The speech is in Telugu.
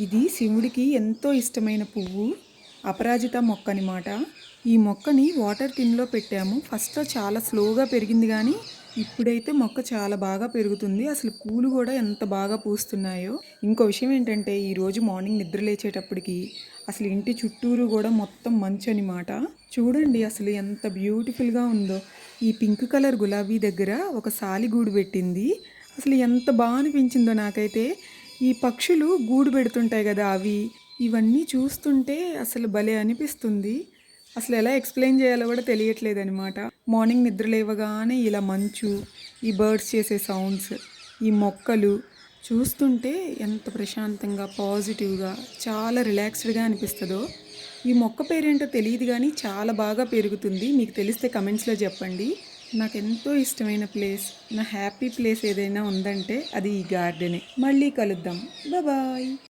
ఇది శివుడికి ఎంతో ఇష్టమైన పువ్వు. అపరాజిత మొక్క అనమాట ఈ మొక్కని వాటర్ టిన్లో పెట్టాము. ఫస్ట్ చాలా స్లోగా పెరిగింది కానీ ఇప్పుడైతే మొక్క చాలా బాగా పెరుగుతుంది. అసలు పూలు కూడా ఎంత బాగా పూస్తున్నాయో. ఇంకో విషయం ఏంటంటే ఈరోజు మార్నింగ్ నిద్ర లేచేటప్పటికి అసలు ఇంటి చుట్టూరు కూడా మొత్తం మంచు అనమాట చూడండి అసలు ఎంత బ్యూటిఫుల్గా ఉందో. ఈ పింక్ కలర్ గులాబీ దగ్గర ఒక సాలిగూడు పెట్టింది. అసలు ఎంత బాగా అనిపించిందో నాకైతే. ఈ పక్షులు గూడు పెడుతుంటాయి కదా అవి. ఇవన్నీ చూస్తుంటే అసలు భలే అనిపిస్తుంది. అసలు ఎలా ఎక్స్ప్లెయిన్ చేయాలో కూడా తెలియట్లేదు అనమాట మార్నింగ్ నిద్ర లేవగానే ఇలా మంచు ఈ బర్డ్స్ చేసే సౌండ్స్ ఈ మొక్కలు చూస్తుంటే ఎంత ప్రశాంతంగా పాజిటివ్గా చాలా రిలాక్స్డ్గా అనిపిస్తుందో. ఈ మొక్క పేరేంటో తెలియదు కానీ చాలా బాగా పెరుగుతుంది. మీకు తెలిస్తే కమెంట్స్లో చెప్పండి. నాకు ఎంతో ఇష్టమైన ప్లేస్ నా హ్యాపీ ప్లేస్ ఏదైనా ఉందంటే అది ఈ గార్డెనే. మళ్ళీ కలుద్దాం. బాయ్.